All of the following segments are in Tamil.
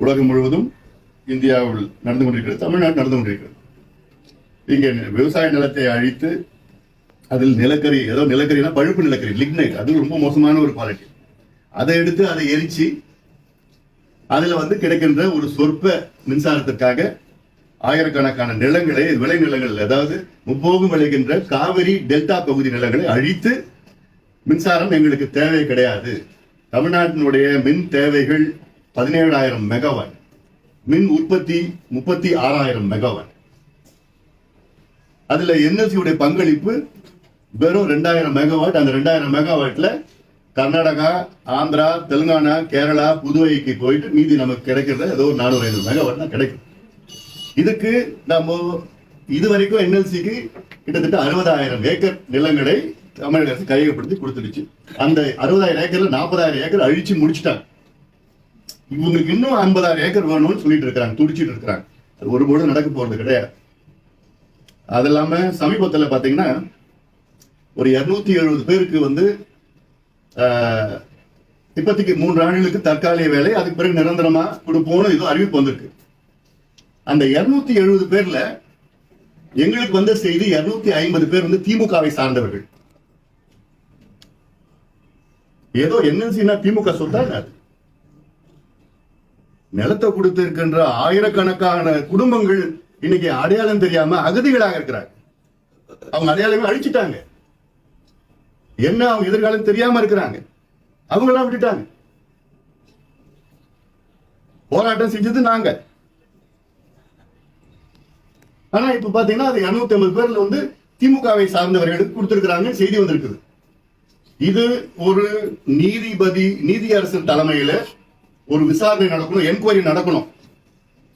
உலகம் முழுவதும் இந்தியாவில் நடந்து கொண்டிருக்கிறது தமிழ்நாடு நடந்து கொண்டிருக்கிறது. இங்கே விவசாய நிலத்தை அழித்து அதில் நிலக்கரி ஏதோ நிலக்கரினா பழுப்பு நிலக்கரி லிக்னைட் அது ரொம்ப மோசமான ஒரு குவாலிட்டி அதை எடுத்து அதை எரிச்சு அதில் வந்து கிடைக்கின்ற ஒரு சொற்ப மின்சாரத்திற்காக ஆயிரக்கணக்கான நிலங்களை விளை நிலங்கள் அதாவது முப்போகம் விளைகின்ற காவிரி டெல்டா பகுதி நிலங்களை அழித்து மின்சாரம் எங்களுக்கு தேவை கிடையாது. தமிழ்நாட்டினுடைய மின் தேவைகள் பதினேழாயிரம் மெகாவாட் மின் உற்பத்தி முப்பத்தி ஆறாயிரம் மெகாவாட் அதுல என்எல்சியுடைய பங்களிப்பு வெறும் ரெண்டாயிரம் மெகாவாட் அந்த ரெண்டாயிரம் மெகாவாட்ல கர்நாடகா ஆந்திரா தெலுங்கானா கேரளா புதுவைக்கு போயிட்டு மீதி நமக்கு கிடைக்கிறது ஏதோ ஒரு நானூறு ஐநூறு மெகாவாட் தான் கிடைக்கும். இதுக்கு நம்ம இது வரைக்கும் என்எல்சிக்கு கிட்டத்தட்ட அறுபதாயிரம் ஏக்கர் நிலங்களை தமிழக அரசு கையகப்படுத்தி கொடுத்துருச்சு அந்த அறுபதாயிரம் ஏக்கர்ல நாற்பதாயிரம் ஏக்கர் அழிச்சு முடிச்சிட்டாங்க. இவங்களுக்கு இன்னும் ஐம்பதாயிரம் ஏக்கர் வேணும்னு சொல்லிட்டு இருக்காங்க துடிச்சிட்டு இருக்கிறாங்க. அது ஒரு நடக்க போறது கிடையாது. அது இல்லாம சமீபத்துல பாத்தீங்கன்னா ஒரு இருநூத்தி எழுபது பேருக்கு வந்து ஆஹ், மூன்று ஆண்டுகளுக்கு தற்காலிக வேலை அதுக்கு பிறகு நிரந்தரமா கொடுப்போம்னு ஏதோ அறிவிப்பு வந்திருக்கு. அந்த இருநூத்தி எழுபது பேர்ல எங்களுக்கு வந்த செய்தி இருநூத்தி ஐம்பது பேர் வந்து திமுகவை சார்ந்தவர்கள். ஏதோ என்எல்சினா திமுக சொத்தா என்ன அது? நிலத்தை கொடுத்திருக்கின்ற ஆயிரக்கணக்கான குடும்பங்கள் இன்னைக்கு அடையாளம் தெரியாம அகதிகளாக இருக்கிறாங்க. அவங்க அடையாளமே அழிச்சிட்டாங்க. என்ன அவங்க எதிர்காலம் தெரியாம இருக்கிறாங்க? அவங்களாம் விட்டுட்டாங்க. போராட்டம் செஞ்சது நாங்க ஆனா இப்ப பாத்தீங்கன்னா அது 250 ஐம்பது பேர்ல வந்து திமுகவை சார்ந்தவர்களுக்கு கொடுத்திருக்கிறாங்க செய்தி வந்திருக்குது. இது ஒரு நீதிபதி நீதியரசர் தலைமையில ஒரு விசாரணை நடக்கணும் என்கொயரி நடக்கணும்.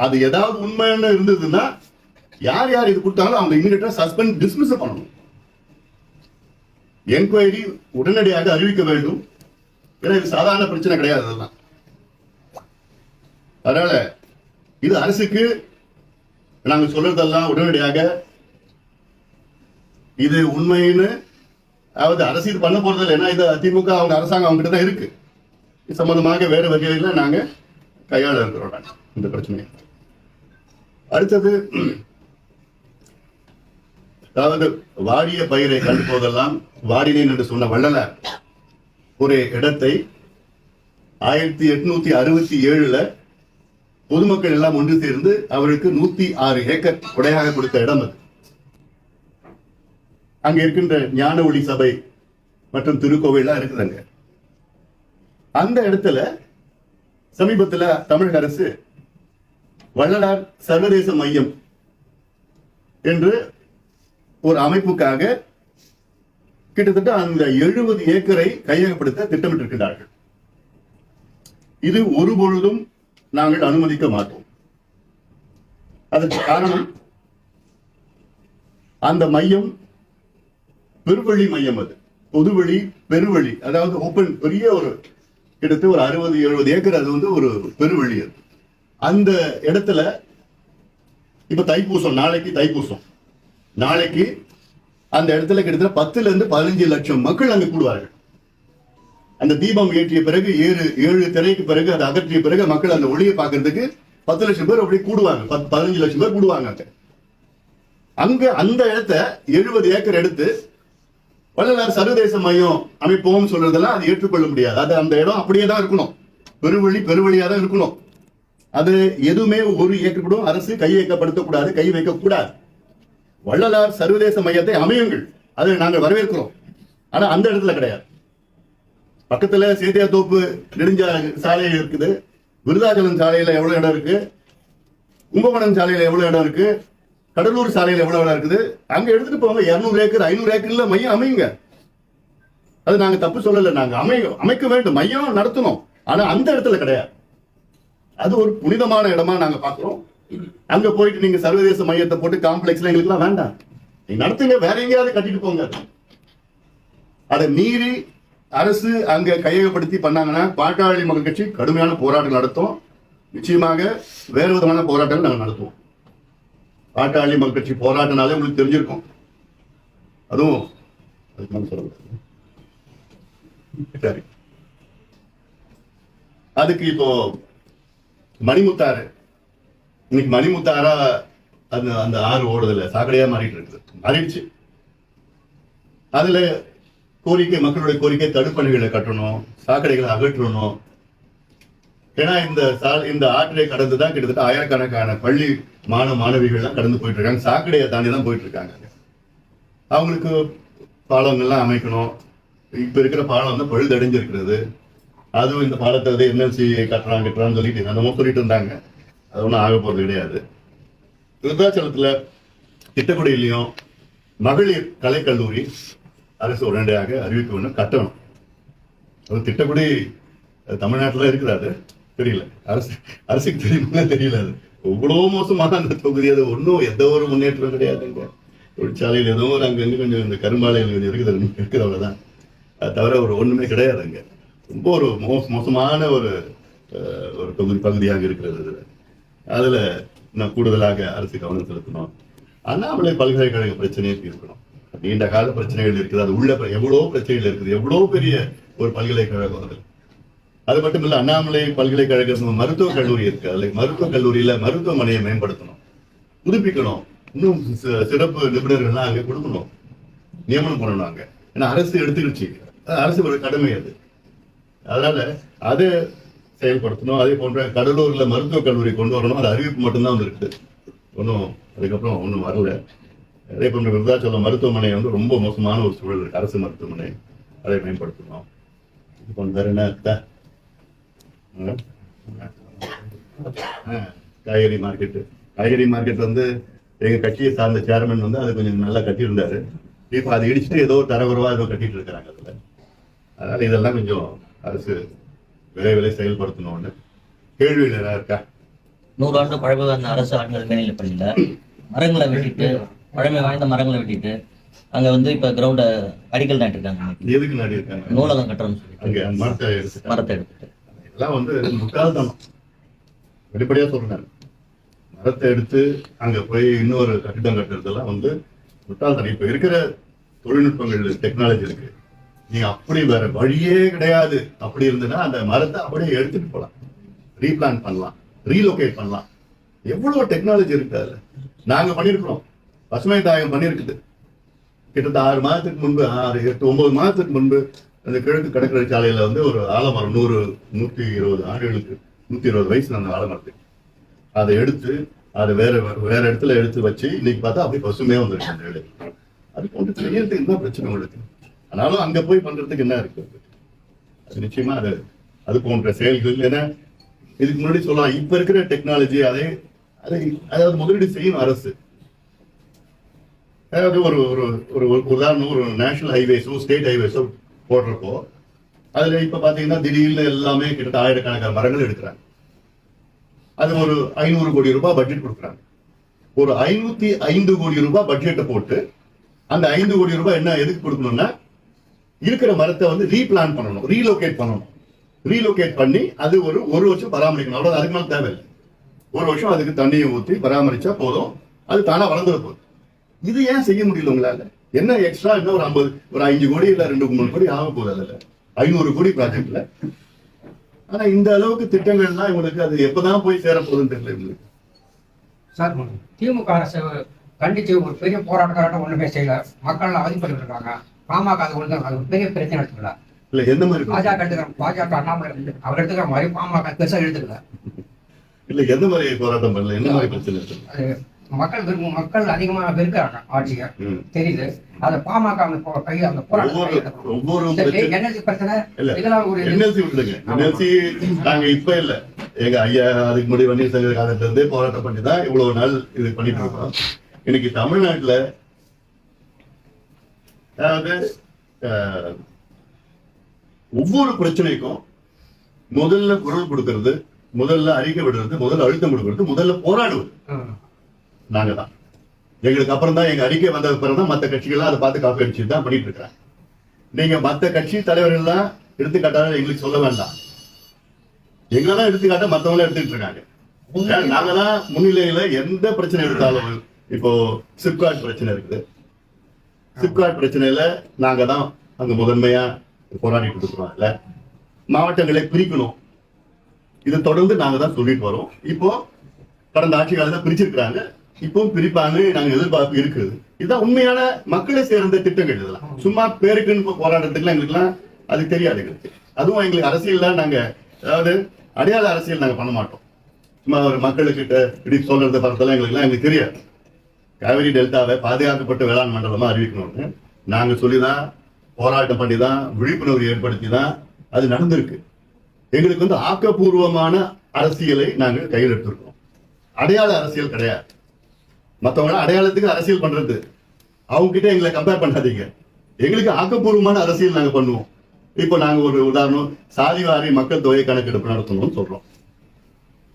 அது ஏதாவது உண்மைன்னு இருந்ததுன்னா யார் யார் இது கொடுத்தாலும் அவங்க இமீடியட்டா சஸ்பெண்ட் டிஸ்மிஸ் பண்ணணும். என்கொயரி உடனடியாக அறிவிக்க வேண்டும். ஏன்னா இது சாதாரண பிரச்சனை கிடையாது அதெல்லாம். அதனால இது அரசுக்கு நாங்க சொல்றதெல்லாம் உடனடியாக இது உண்மைன்னு அதாவது அரசு இது பண்ண போறது இல்லை ஏன்னா இது திமுக அவங்க அரசாங்கம் அவங்க தான் இருக்கு. சம்பந்தமாக வேறு வகையில நாங்க கையாள இருக்கிறோம் நாங்கள் இந்த பிரச்சனையை அடுத்தது அதாவது வாரிய பயிரை கண்டு போதெல்லாம் வாடினேன் என்று சொன்ன வள்ளலார் ஒரு இடத்தை ஆயிரத்தி எட்நூத்தி அறுபத்தி ஏழுல பொதுமக்கள் எல்லாம் ஒன்று சேர்ந்து அவருக்கு நூத்தி ஆறு ஏக்கர் கொடையாக கொடுத்த இடம் அது. அங்க இருக்கின்ற ஞான ஒளி சபை மற்றும் திருக்கோவில்லாம் இருக்குதுங்க. அந்த இடத்துல சமீபத்துல தமிழக அரசு வள்ளலார் சர்வதேச மையம் என்று ஒரு அமைப்புக்காக கிட்டத்தட்ட அந்த எழுபது ஏக்கரை கையகப்படுத்த திட்டமிட்டிருக்கிறார்கள் இது ஒரு பொழுதும் நாங்கள் அனுமதிக்க மாட்டோம். அதற்கு காரணம் அந்த மையம் பெருவழி மையம் அது. பொதுவழி பெருவழி அதாவது ஓப்பன் பெரிய ஒரு கிட்டத்தட்ட ஒரு அறுபது எழுபது ஏக்கர் அது வந்து ஒரு பெருவெளி அது அந்த இடத்துல இப்ப தைப்பூசம் நாளைக்கு தைப்பூசம். நாளைக்கு அந்த இடத்துல கிட்டத்தட்ட பத்துல இருந்து பதினஞ்சு லட்சம் மக்கள் அங்க கூடுவார்கள். அந்த தீபம் ஏற்றிய பிறகு ஏழு ஏழு திரைக்கு பிறகு அதை அகற்றிய பிறகு மக்கள் அந்த ஒளியை பார்க்கறதுக்கு பத்து லட்சம் பேர் அப்படி கூடுவாங்க. பதினஞ்சு லட்சம் பேர் கூடுவாங்க அங்க. அங்க அந்த இடத்த எழுபது ஏக்கர் எடுத்து வள்ளலார் சர்வதேச மையம் அமைப்போம் சொல்றதெல்லாம் அது ஏற்றுக்கொள்ள முடியாது. அது அந்த இடம் அப்படியே தான் இருக்கணும். பெருவழி பெருவழியா தான் இருக்கணும். அது எதுவுமே ஒரு ஏற்றுக்கூடும் அரசு அரசு கையகப்படுத்தக்கூடாது கை வைக்கக்கூடாது வள்ளலார் சர்வதேச மையத்தை அமையுங்கள். அதை நாங்கள் வரவேற்கிறோம். ஆனா அந்த இடத்துல கிடையாது. பக்கத்துல சேத்தியாத்தோப்பு நெடுஞ்ச சாலை இருக்குது. விருதாச்சலம் சாலையில எவ்வளவு இடம் இருக்கு? கும்பகோணம் சாலையில எவ்வளவு இடம் இருக்கு? கடலூர் சாலையில் எவ்வளோ இடம் இருக்குது? அங்கே எடுத்துட்டு போங்க இரநூறு ஏக்கர் ஐநூறு ஏக்கர்ல மையம் அமையுங்க. அது நாங்கள் தப்பு சொல்லலை நாங்கள் அமை அமைக்க வேண்டும் மையம் நடத்தணும். ஆனால் அந்த இடத்துல கிடையாது. அது ஒரு புனிதமான இடமா நாங்கள் பார்க்குறோம். அங்கே போயிட்டு நீங்கள் சர்வதேச மையத்தை போட்டு காம்ப்ளெக்ஸ்ல எங்களுக்குலாம் வேண்டாம். நீங்கள் நடத்துங்க வேற எங்கேயாவது கட்டிட்டு போங்க. அதை மீறி அரசு அங்க கையகப்படுத்தி பண்ணாங்கன்னா பாட்டாளி மக்கள் கட்சி கடுமையான போராட்டம் நடத்தும். நிச்சயமாக வேறு விதமான போராட்டங்கள் நாங்கள் நடத்துவோம். பாட்டாளி மக்கள் கட்சி உங்களுக்கு தெரிஞ்சிருக்கும். அதுவும் சரி. அதுக்கு இப்போ மணிமுத்தாறு. இன்னைக்கு மணிமுத்தாரா அந்த அந்த ஆறு ஓடுதல சாக்கடையா மாறிட்டு இருக்குது மாறிடுச்சு. அதுல கோரிக்கை மக்களுடைய கோரிக்கை தடுப்பணைகளை கட்டணும் சாக்கடைகளை அகற்றணும் ஏன்னா இந்த சா- இந்த ஆற்றை கடந்து தான் கிட்டத்தட்ட ஆயிரக்கணக்கான பள்ளி மாணவ மாணவிகள்லாம் கடந்து போயிட்டு இருக்காங்க சாக்கடையை தாண்டி தான் போயிட்டு இருக்காங்க அவங்களுக்கு பாலங்கள்லாம் அமைக்கணும். இப்ப இருக்கிற பாலம் வந்து பழுதடைஞ்சிருக்கிறது அதுவும் இந்த பாலத்தை வந்து என்எல்சி கட்டுறாங்க கட்டுறான்னு சொல்லிட்டு என்னமோ சொல்லிட்டு இருந்தாங்க. அது ஒன்றும் ஆக போறது கிடையாது. விருத்தாச்சலத்துல திட்டக்குடியிலையும் மகளிர் கலைக்கல்லூரி அரசு உடனடியாக அறிவிக்க வேண்டும் கட்டணும். அது திட்டக்குடி தமிழ்நாட்டில் இருக்கிறாரு. தெரியல. அரசு அரசுக்கு தெரியுமா தெரியல அது. எவ்வளவு மோசமான அந்த தொகுதி. அது ஒன்றும் எந்த ஒரு முன்னேற்றம் கிடையாதுங்க தொழிற்சாலையில் ஏதோ ஒரு அங்கே கொஞ்சம் இந்த கரும்பாலையில் கொஞ்சம் இருக்குது. இருக்குது தான் அது தவிர ஒரு ஒன்றுமே கிடையாது அங்கே. ரொம்ப ஒரு மோ மோசமான ஒரு ஒரு தொகுதி பகுதியாக இருக்கிறது அதில் அதில் இன்னும் கூடுதலாக அரசு கவனம் செலுத்தணும். அண்ணாமலை பல்கலைக்கழக பிரச்சனையை தீர்க்கணும். நீண்ட கால பிரச்சனைகள் இருக்குது. அது உள்ள எவ்வளோ பிரச்சனைகள் இருக்குது. எவ்வளோ பெரிய ஒரு பல்கலைக்கழகம் அது. அது மட்டும் இல்ல அண்ணாமலை பல்கலைக்கழக மருத்துவக் கல்லூரி இருக்கு. அதுல மருத்துவக் கல்லூரியில மருத்துவமனையை மேம்படுத்தணும். புதுப்பிக்கணும். இன்னும் சி- சிறப்பு நிபுணர்கள்லாம் அங்க கொடுக்கணும். நியமனம் பண்ணணும் அங்க. ஏன்னா அரசு எடுத்துக்கிடுச்சு. அது அரசு ஒரு கடமை அது. அதனால அதை செயல்படுத்தணும். அதே போன்ற கடலூர்ல மருத்துவக் கல்லூரி கொண்டு வரணும். அது அறிவிப்பு மட்டும்தான் வந்திருக்கு ஒன்றும் அதுக்கப்புறம் ஒன்றும் வரல. அதே போன்ற விருதாச்சலம் மருத்துவமனை வந்து ரொம்ப மோசமான ஒரு சூழல் இருக்கு. அரசு மருத்துவமனை. அதை மேம்படுத்தணும். இது போன்ற வேற என்ன காய்கறி மார்க்கெட் காய்கறி மார்க்கெட் வந்து எங்க கட்சியை சார்ந்த சேர்மன் வந்து அது கொஞ்சம் நல்லா கட்டியிருந்தாரு. இப்ப அதை இடிச்சுட்டு ஏதோ தரகுறவா ஏதோ கட்டிட்டு இருக்காங்க அதுல. அதனால இதெல்லாம் கொஞ்சம் அரசு விரைவில் செயல்படுத்தணும்னு கேள்வி நேரம் இருக்கா? நூறாண்டு பழமைவாய்ந்த அரசு ஆண்கள் மேல்நிலைப் பள்ளியில? மரங்களை வெட்டிட்டு பழமை வாய்ந்த மரங்களை வெட்டிட்டு அங்க வந்து இப்ப கிரவுண்ட அடிக்கல் நாட்டிருக்காங்க. எதுக்கு நாடி இருக்காங்க நூலகம் கட்டுறோம்னு அங்க மரத்தை எடுத்துட்டாங்க. மரத்தை எடுத்துட்டு. இதெல்லாம் வந்து முட்டாள்தனம். வெளிப்படையா சொல்றேன். மரத்தை எடுத்து அங்க போய் இன்னொரு கட்டிடம் கட்டுறதெல்லாம் வந்து முட்டாள்தனம். இப்ப இருக்கிற தொழில்நுட்பங்கள் டெக்னாலஜி இருக்கு. நீங்க அப்படி வேற வழியே கிடையாது. அப்படி இருந்ததுன்னா அந்த மரத்தை அப்படியே எடுத்துட்டு போலாம். ரீபிளான் பண்ணலாம். ரீலோகேட் பண்ணலாம். எவ்வளவு டெக்னாலஜி இருக்கு அதுல? நாங்க பண்ணிருக்கிறோம். பசுமை தாயம் பண்ணிருக்குது. கிட்டத்தட்ட ஆறு மாதத்துக்கு முன்பு ஆறு எட்டு ஒன்பது மாதத்துக்கு முன்பு அந்த கிழக்கு கடற்கரை சாலையில வந்து ஒரு ஆலமரம் நூறு நூத்தி இருபது ஆண்டுகளுக்கு நூத்தி இருபது வயசுல அந்த ஆலமரத்துக்கு அதை எடுத்து அதை வேற வேற இடத்துல எடுத்து வச்சு இன்னைக்கு பார்த்தா அப்படியே பசுமையா வந்துருக்கு அந்த இடம். அது போன்று செய்யறதுக்கு என்ன பிரச்சனை உங்களுக்கு? ஆனாலும் அங்க போய் பண்றதுக்கு என்ன இருக்கு? அது நிச்சயமா அது அது போன்ற செயல்கள் ஏன்னா இதுக்கு முன்னாடி சொல்லலாம். இப்ப இருக்கிற டெக்னாலஜி அதை அதை அதாவது முதலீடு செய்யும் அரசு. அதாவது ஒரு ஒரு ஒரு ஒரு உதாரணம் ஒரு நேஷனல் ஹைவேஸோ ஸ்டேட் ஹைவேஸோ போடுறப்போ அதுல இப்ப பாத்தீங்கன்னா திடீர்னு எல்லாமே கிட்டத்தட்ட ஆயிரக்கணக்கான மரங்கள் எடுக்கிறாங்க. அது ஒரு ஐநூறு கோடி ரூபாய் பட்ஜெட் கொடுக்குறாங்க. ஒரு ஐநூத்தி ஐந்து கோடி ரூபாய் பட்ஜெட்டை போட்டு அந்த ஐந்து கோடி ரூபாய் என்ன எதுக்கு கொடுக்கணும்னா இருக்கிற மரத்தை வந்து ரீபிளான் பண்ணணும் ரீலோகேட் பண்ணணும். ரீலோகேட் பண்ணி அது ஒரு ஒரு வருஷம் பராமரிக்கணும். அவ்வளவு அதுக்கு மேலே தேவையில்லை. ஒரு வருஷம் அதுக்கு தண்ணியை ஊற்றி பராமரிச்சா போதும். அது தானா வளர்ந்துட போகுது. இது ஏன் செய்ய முடியல உங்களால? என்ன எக்ஸ்ட்ரா இன்னும் ஒரு ஐம்பது? ஒரு அஞ்சு கோடி இல்ல ரெண்டு மூணு கோடி ஆக போகுது அதுல ஐநூறு கோடி ப்ராஜெக்ட்ல ஆனா இந்த அளவுக்கு திட்டங்கள்லாம் இவங்களுக்கு அது எப்பதான் போய் சேர போகுதுன்னு தெரியல இவங்களுக்கு. சார் திமுக அரசு கண்டிச்சு ஒரு பெரிய போராட்டம் ஒண்ணுமே செய்யல. மக்கள் அவதிப்பட்டு இருக்காங்க. பாமக அது ஒண்ணு அது பெரிய பிரச்சனை எடுத்துக்கல. இல்ல எந்த மாதிரி பாஜக எடுத்துக்கிற பாஜக அண்ணாமலை அவர் எடுத்துக்கிற மாதிரி பாமக பெருசா எடுத்துக்கல. இல்ல எந்த மாதிரி போராட்டம் பண்ணல? என்ன மாதிரி பிரச்சனை இருக்கு? மக்கள் விரும்பும் மக்கள் அதிகமா வெறுக்கிறாங்க ஆட்சியை. தெரியுது அந்த பாமக அந்த கை அந்த போராட்டம் பிரச்சனை. இதெல்லாம் ஒரு. என்எல்சி என்எல்சி நாங்க இப்ப இல்ல எங்க ஐயா அதுக்கு முன்னாடி வன்னியர் சங்க காலத்துல இருந்தே போராட்டம் பண்ணி தான் இவ்வளவு நாள் இது பண்ணிட்டு இருக்கோம் இன்னைக்கு தமிழ்நாட்டுல அதாவது ஒவ்வொரு பிரச்சனைக்கும் முதல்ல குரல் கொடுக்கிறது முதல்ல அறிக்கை விடுறது முதல்ல அழுத்தம் கொடுக்கிறது முதல்ல போராடுவது. நாங்க தான் எங்களுக்கு அப்புறம் தான் எங்க அறிக்கை வந்த பிறகு தான் மத்த கட்சிகள்லாம் அதை பார்த்து காப்பி அடிச்சு தான் பண்ணிட்டு இருக்காங்க நீங்க மத்த கட்சி தலைவர்கள் எல்லாம் எடுத்துக்காட்டாக எங்களுக்கு சொல்ல வேண்டாம். எங்களெல்லாம் எடுத்துக்காட்ட மத்தவங்க எடுத்துட்டு இருக்காங்க. நாங்க தான் முன்னிலையில எந்த பிரச்சனை எடுத்தாலும் இப்போ சிப்காட் பிரச்சனை இருக்குது. சிப்காட் பிரச்சனையில நாங்க தான் அங்க முதன்மையா போராடிட்டு இருக்கிறோம் இல்ல மாவட்டங்களை பிரிக்கணும். இது தொடர்ந்து நாங்க தான் சொல்லிட்டு வரோம். இப்போ கடந்த ஆட்சி காலத்துல பிரிச்சிருக்கிறாங்க. இப்பவும் பிரிப்பாங்க நாங்க எதிர்பார்ப்பு இருக்குது. இதுதான் உண்மையான மக்களை சேர்ந்த திட்டங்கள் இதெல்லாம். சும்மா பேருக்குன்னு இப்ப போராட்டத்துக்குலாம் எங்களுக்குலாம் அது தெரியாது எங்களுக்கு. அதுவும் எங்களுக்கு அரசியல்ல நாங்க அதாவது அடையாள அரசியல் நாங்க பண்ண மாட்டோம். சும்மா ஒரு மக்களுக்கிட்ட இப்படி சொல்றத பரத்தெல்லாம் எங்களுக்குலாம் எங்களுக்கு தெரியாது. காவிரி டெல்டாவை பாதுகாக்கப்பட்ட வேளாண் மண்டலமா அறிவிக்கணும்னு நாங்க சொல்லிதான் போராட்டம் பண்ணி தான் விழிப்புணர்வு ஏற்படுத்தி தான் அது நடந்திருக்கு. எங்களுக்கு வந்து ஆக்கப்பூர்வமான அரசியலை நாங்கள் கையில் எடுத்திருக்கோம். அடையாள அரசியல் கிடையாது. மத்தவங்க அடையாளத்துக்கு அரசியல் பண்றது. அவங்க கிட்ட எங்களை கம்பேர் பண்ணாதீங்க. எங்களுக்கு ஆக்கப்பூர்வமான அரசியல் நாங்க பண்ணுவோம். இப்போ நாங்க ஒரு உதாரணம் சாதிவாரி மக்கள் தொகை கணக்கெடுப்பு நடத்தணும்னு சொல்றோம்.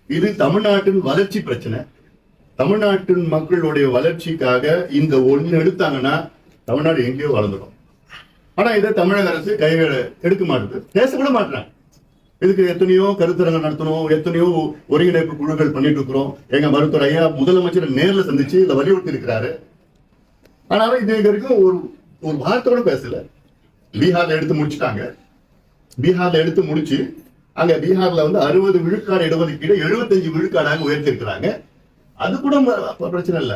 இது தமிழ்நாட்டின் வளர்ச்சி பிரச்சனை. தமிழ்நாட்டின் மக்களுடைய வளர்ச்சிக்காக இந்த ஒன்று எடுத்தாங்கன்னா தமிழ்நாடு எங்கேயோ வளர்ந்துடும். ஆனா இதை தமிழக அரசு கைகள் எடுக்க மாட்டுது. பேச கூட இதுக்கு எத்தனையோ கருத்தரங்கம் நடத்தணும் எத்தனையோ ஒருங்கிணைப்பு குழுக்கள் பண்ணிட்டு இருக்கிறோம் எங்க மருத்துவர் ஐயா முதலமைச்சர் நேர்ல சந்திச்சு இதை வலியுறுத்தி இருக்கிறாரு ஆனாலும் இது இது வரைக்கும் ஒரு ஒரு வார்த்தையோட பேசல. பீகார்ல எடுத்து முடிச்சிட்டாங்க. பீகார்ல எடுத்து முடிச்சு அங்க பீகார்ல வந்து அறுபது விழுக்காடு இடஒதுக்கீடு எழுபத்தஞ்சு விழுக்காடாக உயர்த்திருக்கிறாங்க அது கூட பிரச்சனை இல்ல.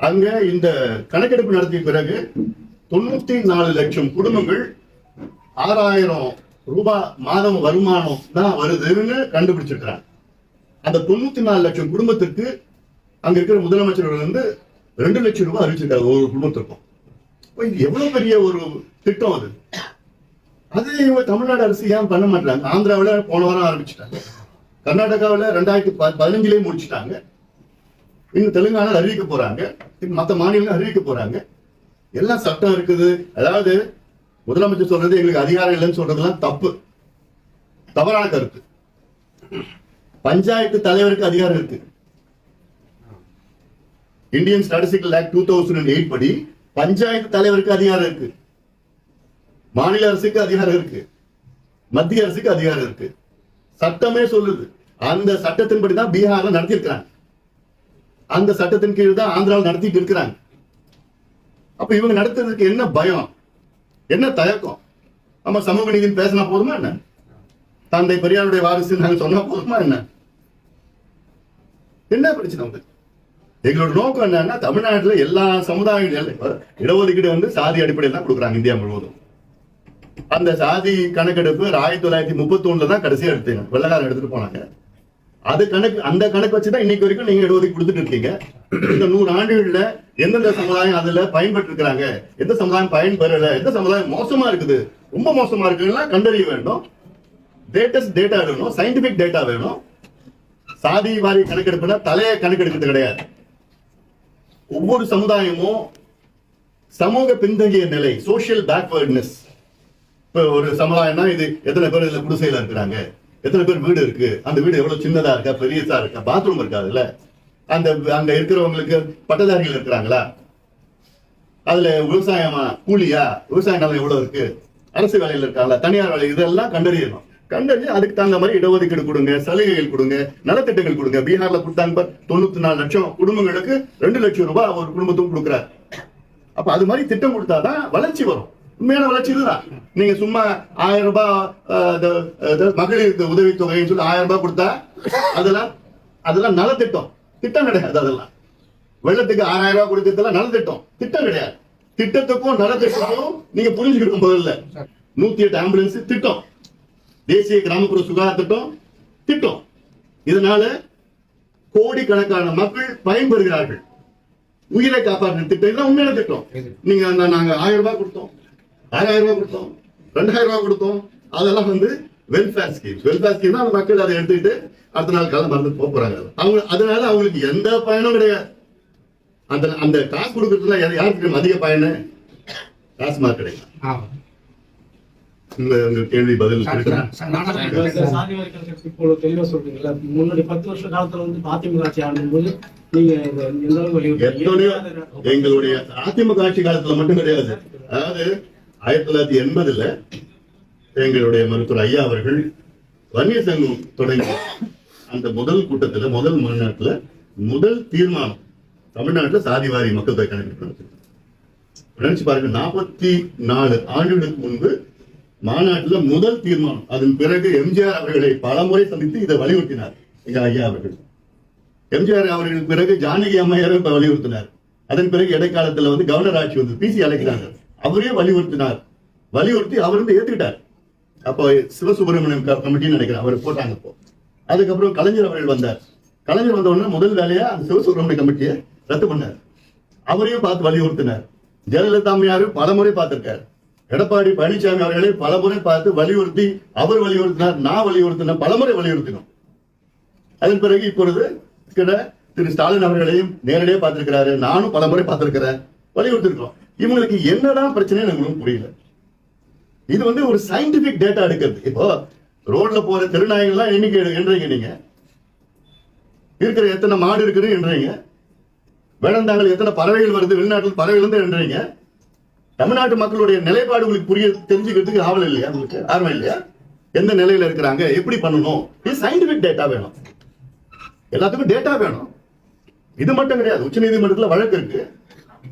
அங்க இந்த கணக்கெடுப்பு நடத்திய பிறகு தொண்ணூத்தி நாலு லட்சம் குடும்பங்கள் ஆறாயிரம் ரூபாய் மாதம் வருமானம் தான் வருதுன்னு கண்டுபிடிச்சிருக்கிறாங்க அந்த தொண்ணூத்தி நாலு லட்சம் குடும்பத்துக்கு அங்க இருக்கிற முதலமைச்சர் வந்து ரெண்டு லட்சம் ரூபாய் அறிவிச்சிருக்காரு ஒரு குடும்பத்திற்கும். இது எவ்வளவு பெரிய ஒரு திட்டம் அது? அது இவங்க தமிழ்நாடு அரசு ஏன் பண்ண மாட்டாங்க ஆந்திராவுல போன வாரம் ஆரம்பிச்சிட்டாங்க. கர்நாடகாவுல ரெண்டாயிரத்தி ப- பதினஞ்சுலயே முடிச்சிட்டாங்க. இன்னும் தெலுங்கானா அறிவிக்க போறாங்க. மற்ற மத்த அறிவிக்க போறாங்க. எல்லாம் சட்டம் இருக்குது. அதாவது முதலமைச்சர் சொல்றது எங்களுக்கு அதிகாரம் இல்லைன்னு சொல்றதுலாம் தப்பு. தவறான கருத்து. பஞ்சாயத்து தலைவருக்கு அதிகாரம் இருக்கு. Indian statistical act two thousand eight படி பஞ்சாயத்து தலைவருக்கு அதிகாரம் இருக்கு. மாநில அரசுக்கு அதிகாரம் இருக்கு. மத்திய அரசுக்கு அதிகாரம் இருக்கு. சட்டமே சொல்லுது. அந்த சட்டத்தின்படி தான் பீகார்ல நடத்தியிருக்கிறாங்க. அந்த சட்டத்தின் கீழ் தான் ஆந்திராவில் நடத்திட்டு இருக்கிறாங்க. அப்ப இவங்க நடத்துறதுக்கு என்ன பயம்? என்ன தயக்கம்? நம்ம சமூக நீதினு பேசினா போதுமா என்ன? தந்தை பெரியாருடைய வாரிசு நாங்க சொன்னா போதுமா என்ன? என்ன பிரச்சனை உங்களுக்கு எங்களோட நோக்கம் என்னன்னா தமிழ்நாட்டுல எல்லா சமுதாயங்கள் இடஒதுக்கீடு வந்து சாதி அடிப்படையில் தான் கொடுக்குறாங்க இந்தியா முழுவதும். அந்த சாதி கணக்கெடுப்பு ஆயிரத்தி தொள்ளாயிரத்தி முப்பத்தி ஒண்ணுல தான் கடைசியா எடுத்தீங்க வெள்ளக்காரன் எடுத்துட்டு போனாங்க. அது கணக்கு அந்த கணக்கு வச்சுதான் இன்னைக்கு வரைக்கும் நீங்க இடஒதுக்கீடு கொடுத்துட்டு இருக்கீங்க. இந்த நூறு ஆண்டுகள்ல எந்தெந்த சமுதாயம் அதுல பயன்பட்டு இருக்கிறாங்க எந்த சமுதாயம் பயன்பெறல? எந்த சமுதாயம் மோசமா இருக்குது? ரொம்ப மோசமா இருக்குன்னா கண்டறிய வேண்டும். லேட்டஸ்ட் டேட்டா வேணும். சயின்டிபிக் டேட்டா வேணும். சாதி வாரி கணக்கெடுப்புனா தலையை கணக்கெடுக்கிறது கிடையாது. ஒவ்வொரு சமுதாயமும் சமூக பின்தங்கிய நிலை சோசியல் பேக்வர்ட்னஸ் இப்ப ஒரு சமுதாயம்னா இது எத்தனை பேர் இதுல குடிசையில இருக்கிறாங்க? எத்தனை பேர் வீடு இருக்கு? அந்த வீடு எவ்வளவு சின்னதா இருக்கா? பெரியதா இருக்கா? பாத்ரூம் இருக்காதுல்ல? அந்த அங்க இருக்கிறவங்களுக்கு பட்டதாரிகள் இருக்கிறாங்களா? அதுல விவசாயமா கூலியா? விவசாய நிலம் எவ்வளவு இருக்கு? அரசு வேலையில இருக்காங்களா? தனியார் வேலை இதெல்லாம் கண்டறியணும். கண்டறிஞ்சு அதுக்கு தகுந்த மாதிரி இடஒதுக்கீடு கொடுங்க சலுகைகள் கொடுங்க நலத்திட்டங்கள் கொடுங்க. பீகார்ல கொடுத்தாங்க தொண்ணூத்தி நாலு லட்சம் குடும்பங்களுக்கு ரெண்டு லட்சம் ரூபாய் ஒரு குடும்பத்துக்கும் கொடுக்குறாரு. அப்ப அது மாதிரி திட்டம் கொடுத்தாதான் வளர்ச்சி வரும். உண்மையான வளர்ச்சி இதுதான். நீங்க சும்மா ஆயிரம் ரூபாய் மகளிர் உதவித்தொகைன்னு சொல்லி ஆயிரம் ரூபாய் கொடுத்தா அதெல்லாம் அதெல்லாம் நலத்திட்டம். திட்டம் கிடையாது அதெல்லாம். வெள்ளத்துக்கு ஆறாயிரம் ரூபாய் கொடுத்ததெல்லாம் நலத்திட்டம் திட்டம். கிடையாது. திட்டத்துக்கும் நலத்திட்டத்துக்கும் நீங்க புரிஞ்சுக்கணும் முதல்ல. நூத்தி எட்டு ஆம்புலன்ஸ் திட்டம். தேசிய கிராமப்புற சுகாதார திட்டம் திட்டம். இதனால கோடிக்கணக்கான மக்கள் பயன்பெறுகிறார்கள். உயிரை காப்பாற்ற திட்டம். இதெல்லாம் உண்மையான திட்டம். நீங்க அந்த நாங்க ஆயிரம் ரூபாய் கொடுத்தோம். ஆறாயிரம் ரூபாய் கொடுத்தோம். ரெண்டாயிரம் ரூபாய் கொடுத்தோம். அதெல்லாம் வந்து வெல்ஃபேர் ஸ்கீம்ஸ் வெல்ஃபேர் ஸ்கீம் அந்த மக்கள் அதை எடுத்துக்கிட்டு அடுத்த நாள் காலம் மறந்து போக போறாங்க. அவங்க அதனால அவங்களுக்கு எந்த பயனும் கிடையாது. அந்த அந்த காசு கொடுக்கறதுல யாரு- யாருக்கு அதிக பயனு? கிடையாது ஆமா. உங்க உங்க கேள்வி பதில் தெளிவா சொல்றீங்களா முன்னாடி பத்து வருஷ காலத்துல வந்து அதிமுக ஆட்சி ஆடும்போது எங்களுடைய அதிமுக ஆட்சி காலத்துல மட்டும் கிடையாது. அதாவது ஆயிரத்தி தொள்ளாயிரத்தி எண்பதுல எங்களுடைய மருத்துவர் ஐயா அவர்கள் வன்னியர் சங்கம் தொடங்கி அந்த முதல் கூட்டத்துல முதல் மாநாட்டுல முதல் தீர்மானம் தமிழ்நாட்டுல சாதிவாரி மக்கள் தொகை கணக்கெடுப்பு நினைச்சு பாருங்க நாற்பத்தி நாலு ஆண்டுகளுக்கு முன்பு மாநாட்டுல முதல் தீர்மானம் அதன் பிறகு எம்ஜிஆர் அவர்களை பலமுறை சந்தித்து இதை வலியுறுத்தினார். ஐயா ஐயா அவர்கள். எம்ஜிஆர் அவர்களுக்கு பிறகு ஜானகி அம்மையாரும் இப்ப வலியுறுத்தினார். அதன் பிறகு இடைக்காலத்துல வந்து கவர்னர் ஆட்சி வந்து பிசி அழைக்கிறாங்க. அவரே வலியுறுத்தினார். வலியுறுத்தி அவர் வந்து ஏத்துக்கிட்டார். அப்போ சிவசுப்பிரமணியம் கமிட்டின்னு நினைக்கிறேன் அவர் போட்டாங்க இப்போ. அதுக்கப்புறம் கலைஞர் அவர்கள் வந்தார். கலைஞர் வந்த உடனே முதல் வேலையா அந்த சிவசுப்ரமணிய கமிட்டியை ரத்து பண்ணார். அவரையும் பார்த்து வலியுறுத்தினார். ஜெயலலிதா அம்மையாரும் பலமுறை பார்த்திருக்காரு. எடப்பாடி பழனிசாமி அவர்களை பல முறை பார்த்து வலியுறுத்தி அவர் வலியுறுத்தினார் நான் வலியுறுத்தினேன் பலமுறை வலியுறுத்தினோம். அதன் பிறகு இப்பொழுது கிட்ட திரு ஸ்டாலின் அவர்களையும் நேரடியாக பார்த்திருக்கிறாரு. நானும் பல முறை பார்த்திருக்கிறேன். வலியுறுத்திருக்கோம் இவங்களுக்கு என்னதான் பிரச்சனை எங்களுக்கு புரியல. இது வந்து ஒரு சயின்டிபிக் டேட்டா எடுக்கிறது. இப்போ ரோட்ல போற திருநாய்கள்லாம் எண்ணிக்கை என்றீங்க நீங்க? இருக்கிற எத்தனை மாடு இருக்குது என்றீங்க? வேடந்தாங்கல் எத்தனை பறவைகள் வருது? வெளிநாட்டில் பறவைகள் இருந்து என்றீங்க? தமிழ்நாட்டு மக்களுடைய நிலைப்பாடு உங்களுக்கு புரிய தெரிஞ்சுக்கிறதுக்கு ஆவல் இல்லையா உங்களுக்கு? ஆர்வம் இல்லையா? எந்த நிலையில இருக்கிறாங்க? எப்படி பண்ணணும்? இது சயின்டிபிக் டேட்டா வேணும். எல்லாத்துக்கும் டேட்டா வேணும். இது மட்டும் கிடையாது. உச்ச நீதிமன்றத்தில் வழக்கு இருக்கு.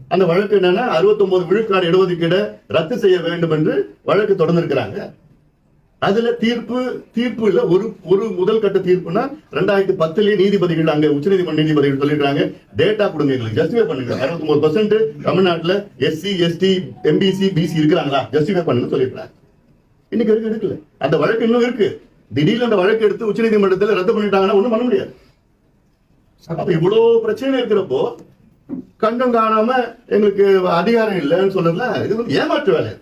அந்த வழக்கு என்னன்னா 69 விழுக்காடு இடஒதுக்கீடு ரத்து செய்ய வேண்டும் என்று வழக்கு தொடர்ந்திருக்கிறாங்க. அதுல தீர்ப்பு தீர்ப்பு இல்ல ஒரு ஒரு முதல் கட்ட தீர்ப்புனா ரெண்டாயிரத்தி பத்துலயே நீதிபதிகள் அங்க உச்சநீதிமன்ற நீதிபதிகள் சொல்லிருக்காங்க டேட்டா கொடுங்க எங்களுக்கு ஜஸ்டிஃபை பண்ணுங்க. 69% பர்சன்ட் தமிழ்நாட்டுல எஸ்சி எஸ்டி எம்பிசி பிசி இருக்கிறாங்களா? ஜஸ்டிஃபை பண்ணுங்க சொல்லிருக்காங்க இன்னைக்கு வரைக்கும் எடுக்கல. அந்த வழக்கு இன்னும் இருக்கு. திடீர்னு அந்த வழக்கு எடுத்து உச்சநீதிமன்றத்துல ரத்து பண்ணிட்டாங்கன்னா ஒண்ணும் பண்ண முடியாது. அப்ப இவ்வளவு பிரச்சனை இருக்கிறப்போ கண்டம் காணாம எங்களுக்கு அதிகாரம் இல்லைன்னு சொல்லல இது வந்து ஏமாற்று வேலை.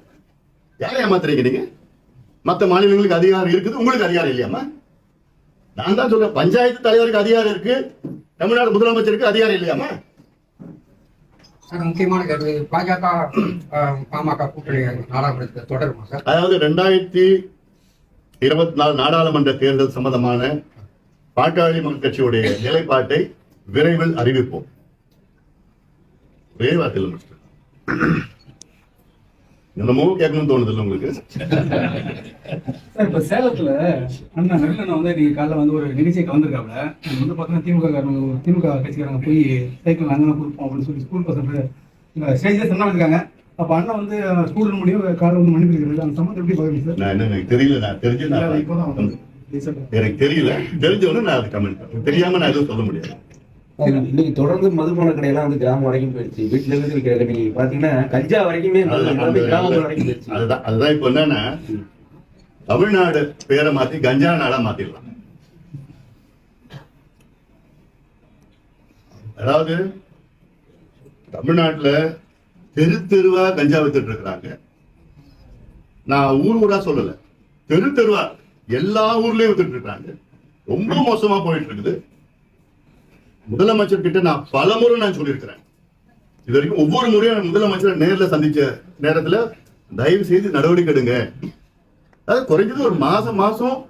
யாரை ஏமாத்துறீங்க நீங்க? மத்த மாநிலங்களுக்கு அதிகாரம் இருக்குது உங்களுக்கு அதிகாரம் இல்லையாமா நான் தான் சொல்றேன் பஞ்சாயத்து தலைவருக்கு அதிகாரம் இருக்கு தமிழ்நாடு முதலமைச்சருக்கு அதிகாரம் இல்லையாமா சார் முக்கியமான கேள்வி பாஜக பாமக கூட்டணி நாடாளுமன்றத்தில் தொடருமா சார்? அதாவது ரெண்டாயிரத்தி இருபத்தி நாலு நாடாளுமன்ற தேர்தல் சம்பந்தமான பாட்டாளி மக்கள் கட்சியுடைய நிலைப்பாட்டை விரைவில் அறிவிப்போம். ஒரே வார்த்தையில் முடிச்சிட்டேன். என்னமோ கேட்கணும்னு தோணுது இல்லை உங்களுக்கு? சார் இப்ப சேலத்துல அண்ணா நெல்லண்ணா வந்து நீங்க காலைல வந்து ஒரு நிகழ்ச்சிக்கு வந்திருக்காப்ல அங்க வந்து பாத்தீங்கன்னா திமுக காரங்க திமுக கட்சிக்காரங்க போய் சைக்கிள் அங்கே கொடுப்போம் அப்படின்னு சொல்லி ஸ்கூல் பசங்க ஸ்டேஜ்ல சொன்னா இருக்காங்க. அப்ப அண்ணா வந்து ஸ்கூல் முடியும் காலைல வந்து மன்னிப்பு கேட்கறது அந்த சம்பந்தம் எப்படி பாக்குறீங்க சார்? நான் என்ன எனக்கு தெரியல நான் தெரிஞ்சு நான் இப்போதான். எனக்கு தெரியல. தெரிஞ்சவொன்னு நான் அது கமெண்ட் தெரியாம நான் எதுவும் சொல்ல முடியாது. இன்னைக்கு தொடர்ந்து மதுபான கடையெல்லாம் வந்து கிராமம் வரைக்கும் போயிடுச்சு. வீட்டுல இருந்து நீங்க பாத்தீங்கன்னா கஞ்சா வரைக்குமே கிராமங்கள் வரைக்கும் போயிடுச்சு. அதுதான் அதுதான் இப்ப என்னன்னா தமிழ்நாடு பேரை மாத்தி கஞ்சா நாடா மாத்திடலாம். அதாவது தமிழ்நாட்டுல தெரு தெருவா கஞ்சா வித்துட்டு இருக்கிறாங்க. நான் ஊர் ஊரா சொல்லல. தெரு தெருவா எல்லா ஊர்லயும் வித்துட்டு இருக்காங்க ரொம்ப மோசமா போயிட்டு இருக்குது. முதலமைச்சர் கிட்ட நான் பல முறை நான் சொல்லியிருக்கிறேன். இது வரைக்கும் ஒவ்வொரு முறையும் நான் முதலமைச்சரை நேர்ல சந்திச்ச நேரத்துல தயவு செய்து நடவடிக்கை எடுங்க. அதாவது குறைஞ்சது ஒரு மாசம் மாசம்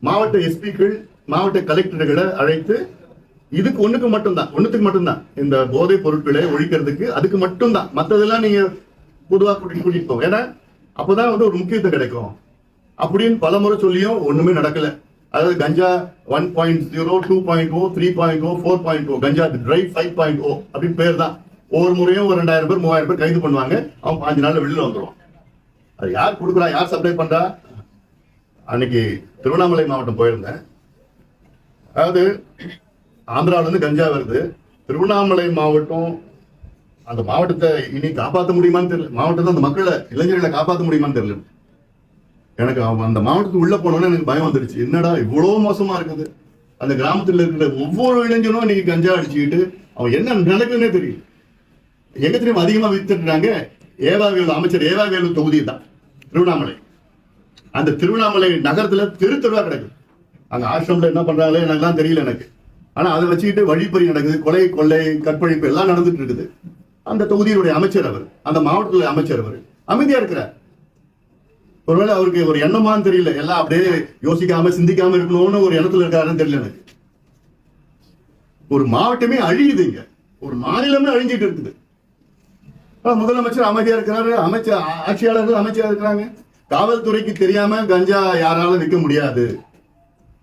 மாவட்ட எஸ்பிக்கள் மாவட்ட கலெக்டர்களை அழைத்து இதுக்கு ஒண்ணுக்கு மட்டும்தான் ஒண்ணுத்துக்கு மட்டும்தான். இந்த போதைப் பொருட்களை ஒழிக்கிறதுக்கு அதுக்கு மட்டும்தான். மற்றதெல்லாம் நீங்க பொதுவாக கூட்டிட்டு கூட்டிட்டு ஏன்னா அப்பதான் வந்து ஒரு முக்கியத்துவம் கிடைக்கும். அப்படின்னு பலமுறை சொல்லியும் ஒண்ணுமே நடக்கல. அதாவது கஞ்சா one point zero two point O three point O four point O கஞ்சா ட்ரை ஃபைவ் பாயிண்ட் ஓ அப்படின்னு பேர் தான். ஒவ்வொரு முறையும் ஒரு ரெண்டாயிரம் பேர் மூவாயிரம் பேர் கைது பண்ணுவாங்க. அவன் பாஞ்சு நாள்ல வெளியில வந்துடுவான் அது யார் கொடுக்குறா யார் சப்ளை பண்றா? அன்னைக்கு திருவண்ணாமலை மாவட்டம் போயிருந்தேன். அதாவது ஆந்திராவிலேருந்து கஞ்சா வருது. திருவண்ணாமலை மாவட்டம் அந்த மாவட்டத்தை இனி காப்பாற்ற முடியுமான்னு தெரியல. மாவட்டத்தை அந்த மக்களை இளைஞர்களை காப்பாற்ற முடியுமான்னு தெரியல. எனக்கு அவன் அந்த மாவட்டத்துக்கு உள்ள போனோன்னே எனக்கு பயம் வந்துடுச்சு. என்னடா இவ்வளவு மோசமா இருக்குது? அந்த கிராமத்துல இருக்கிற ஒவ்வொரு இளைஞனும் இன்னைக்கு கஞ்சா அடிச்சுக்கிட்டு அவன் என்ன நடக்குதுன்னே தெரியும் எங்க தெரியும் அதிகமா வித்துட்டுறாங்க ஏவாவேலு அமைச்சர் ஏவாவேலு தொகுதி தான். திருவண்ணாமலை. அந்த திருவண்ணாமலை நகரத்துல தெரு தெருவா கிடக்குது. அங்க ஆசிரமில் என்ன பண்றாங்களே எனக்குலாம் தெரியல எனக்கு. ஆனா அதை வச்சுக்கிட்டு வழிப்பறி நடக்குது. கொலை கொள்ளை கற்பழிப்பு எல்லாம் நடந்துட்டு இருக்குது அந்த தொகுதியினுடைய அமைச்சர் அவர் அந்த மாவட்டத்துல அமைச்சர் அவர் அமைதியா இருக்கிறார். ஒருவேளை அவருக்கு ஒரு எண்ணமான்னு தெரியல. எல்லாம் அப்படியே யோசிக்காம சிந்திக்காம இருக்கணும்னு ஒரு எண்ணத்துல இருக்காருன்னு தெரியல எனக்கு. ஒரு மாவட்டமே அழியுது இங்க. ஒரு மாநிலமே அழிஞ்சிட்டு இருக்குது. முதலமைச்சர் அமைதியா இருக்கிறாரு. அமைச்சர் ஆட்சியாளர்கள் அமைச்சரா இருக்கிறாங்க. காவல்துறைக்கு தெரியாம கஞ்சா யாராலும் விற்க முடியாது.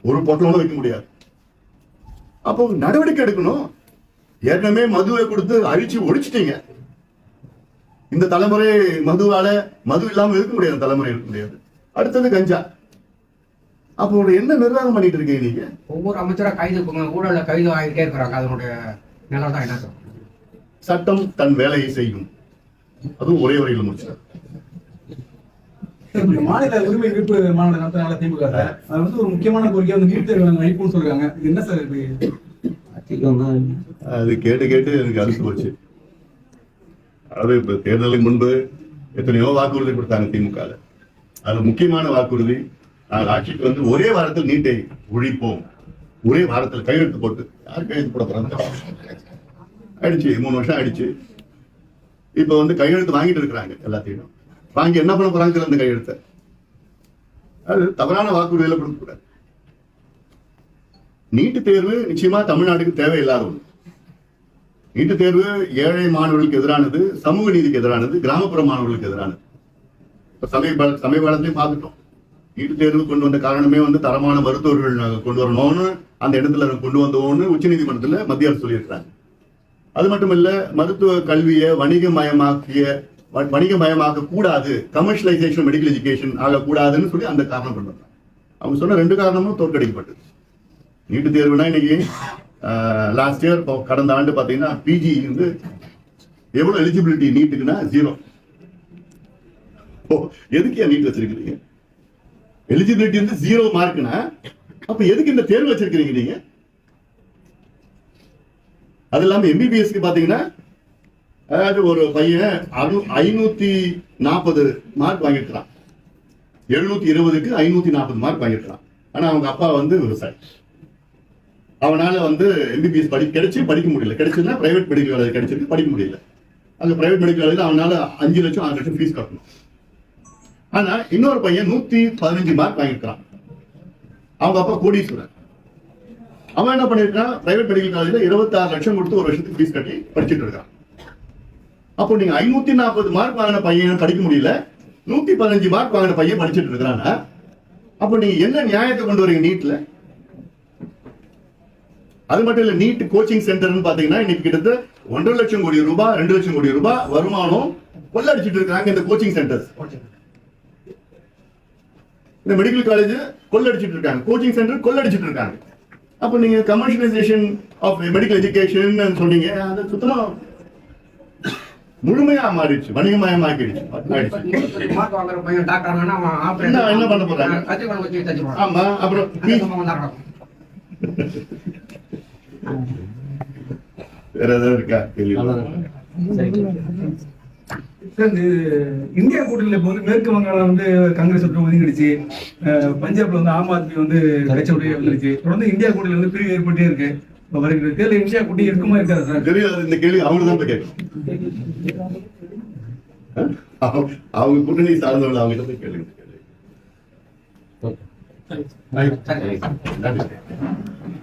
ஒரு பொட்டலோட விற்க முடியாது. அப்போ நடவடிக்கை எடுக்கணும். ஏற்கனவே மதுவை கொடுத்து அழிச்சு ஒழிச்சிட்டீங்க. இந்த தலைமுறை மதுவால மது இல்லாம இருக்க முடியாது தலைமுறை இருக்க முடியாது. அடுத்தது கஞ்சா. அப்போ என்ன நிர்வாகம் பண்ணிட்டு இருக்கீங்க நீங்க? ஒவ்வொரு அமைச்சரா கைது பண்ண- ஊழல்ல கைது ஆகிட்டே இருக்கிறாங்க. அதனுடைய நிலம் தான் என்ன? சட்டம் தன் வேலையை செய்யும். அதுவும் ஒரே வரையில் முடிச்சார் மாநில உரிமை மீட்பு மாநாடு நடத்தினால திமுக அது வந்து ஒரு முக்கியமான கோரிக்கை. வந்து நீட் தேர்வு நாங்கள் வைப்போம்னு சொல்றாங்க. இது என்ன சார் அது கேட்டு கேட்டு எனக்கு அழுத்து போச்சு. அதாவது இப்ப தேர்தலுக்கு முன்பு எத்தனையோ வாக்குறுதி கொடுத்தாங்க திமுக அது முக்கியமான வாக்குறுதி. நாங்கள் ஆட்சிக்கு வந்து ஒரே வாரத்தில் நீட்டை ஒழிப்போம். ஒரே வாரத்தில் கையெழுத்து போட்டு யார் கையெழுத்து போட போறாங்க? ஆயிடுச்சு. மூணு வருஷம் ஆயிடுச்சு. இப்ப வந்து கையெழுத்து வாங்கிட்டு இருக்கிறாங்க எல்லாத்தையும். வாங்கி என்ன பண்ண போறாங்க அந்த கையெழுத்தை? அது தவறான வாக்குறுதிகளை கொடுக்கக்கூடாது. நீட்டு தேர்வு நிச்சயமா தமிழ்நாட்டுக்கு தேவையில்லாத ஒன்று நீட்டு தேர்வு ஏழை மாணவர்களுக்கு எதிரானது சமூக நீதிக்கு எதிரானது கிராமப்புற மாணவர்களுக்கு எதிரானது. இப்போ சமீப சமீபகாலத்திலையும் பார்த்துட்டோம். நீட்டு தேர்வு கொண்டு வந்த காரணமே வந்து தரமான மருத்துவர்கள் நாங்கள் கொண்டு வரணும்னு அந்த இடத்துல கொண்டு வந்தோம்னு உச்சநீதிமன்றத்தில் மத்திய அரசு சொல்லியிருக்கிறாங்க. அது மட்டும் இல்ல மருத்துவ கல்வியை வணிகமயமாக்கிய வ- வணிகமயமாக்க கூடாது கமர்ஷியலைசேஷன் மெடிக்கல் எஜுகேஷன் ஆகக்கூடாதுன்னு சொல்லி அந்த காரணம் கொண்டு வந்தாங்க. அவங்க சொன்ன ரெண்டு காரணமும் தோற்கடிக்கப்பட்டது. நீட்டு தேர்வுனா இன்னைக்கு லாஸ்ட் இயர் கடந்த ஆண்டு பாத்தீங்கன்னா பிஜி வந்து எவ்வளவு எலிஜிபிலிட்டி நீட்டுக்குன்னா ஜீரோ ஓ எதுக்கு நீட் வச்சிருக்கீங்க எலிஜிபிலிட்டி வந்து ஜீரோ மார்க்னா அப்ப எதுக்கு இந்த தேர்வு வச்சிருக்கீங்க நீங்க? அது இல்லாம எம்பிபிஎஸ்க்கு பாத்தீங்கன்னா அதாவது ஒரு பையன் அது ஐநூத்தி நாற்பது மார்க் வாங்கியிருக்கிறான். எழுநூத்தி இருபதுக்கு ஐநூத்தி நாற்பது மார்க் வாங்கியிருக்கிறான். ஆனா அவங்க அப்பா வந்து விவசாயி. அவனால வந்து எம்பிபிஎஸ் படி கிடைச்சி படிக்க முடியல. கிடைச்சதுன்னா பிரைவேட் மெடிக்கல் காலேஜ் கிடைச்சிருக்கு படிக்க முடியல. அந்த பிரைவேட் மெடிக்கல் காலேஜில் அவனால அஞ்சு லட்சம் ஆறு லட்சம் ஃபீஸ் கட்டணும். ஆனா இன்னொரு பையன் நூத்தி பதினஞ்சு மார்க் வாங்கியிருக்கான் அவங்க அப்பா கோடீஸ்வரன் அவன் என்ன பண்ணிருக்கான் பிரைவேட் மெடிக்கல் காலேஜில் இருபத்தாறு லட்சம் கொடுத்து ஒரு வருஷத்துக்கு ஃபீஸ் கட்டி படிச்சுட்டு இருக்கான். அப்போ நீங்க ஐநூத்தி நாற்பது மார்க் வாங்கின பையன் படிக்க முடியல. நூத்தி பதினஞ்சு மார்க் வாங்கின பையன் படிச்சுட்டு இருக்கிறானா. அப்போ நீங்க என்ன நியாயத்தை கொண்டு வரீங்க நீட்ல? அது மட்டும் இல்ல நீட் கோச்சிங் சென்டர்னு பாத்தீங்கன்னா இன்னைக்கு கிட்டத்தட்ட ஒன்றரை லட்சம் கோடி ரூபாய் ரெண்டு லட்சம் கோடி ரூபாய் வருமானம் கொள்ளடிச்சிட்டு இருக்காங்க இந்த கோச்சிங் சென்டர்ஸ் இந்த மெடிக்கல் காலேஜ் கொள்ளடிச்சிட்டு இருக்காங்க. கோச்சிங் சென்டர் கொள்ளடிச்சிட்டு இருக்காங்க. அப்ப நீங்க கமர்ஷியலைசேஷன் ஆஃப் மெடிக்கல் எஜுகேஷன் சொன்னீங்க அது சுத்தமா முழுமையா மாறிடுச்சு வணிகமயமாக்கிடுச்சு. என்ன- பண்ண போறாங்க? ஆமா அப்புறம் அந்த fees சம்பவம் தான் நடக்கும் வேற ஏதாவது இருக்கா? இந்தியா கூட்டணியில இப்போ வந்து மேற்கு வங்காளம் வந்து காங்கிரஸ் விட்டு ஒதுங்கிடுச்சு. பஞ்சாப்ல வந்து ஆம் ஆத்மி வந்து கட்சியுடைய வந்துருச்சு. தொடர்ந்து இந்தியா கூட்டணியில வந்து பிரிவு ஏற்பட்டே இருக்கு. இப்போ வருகிற தேர்தல் இந்தியா கூட்டணி இருக்குமா இருக்காது சார்? தெரியாது இந்த கேள்வி அவங்க தான் போய் கேட்கணும் அவங்க- கூட்டணி சார்ந்தவங்க அவங்க இந்த கேள்வி.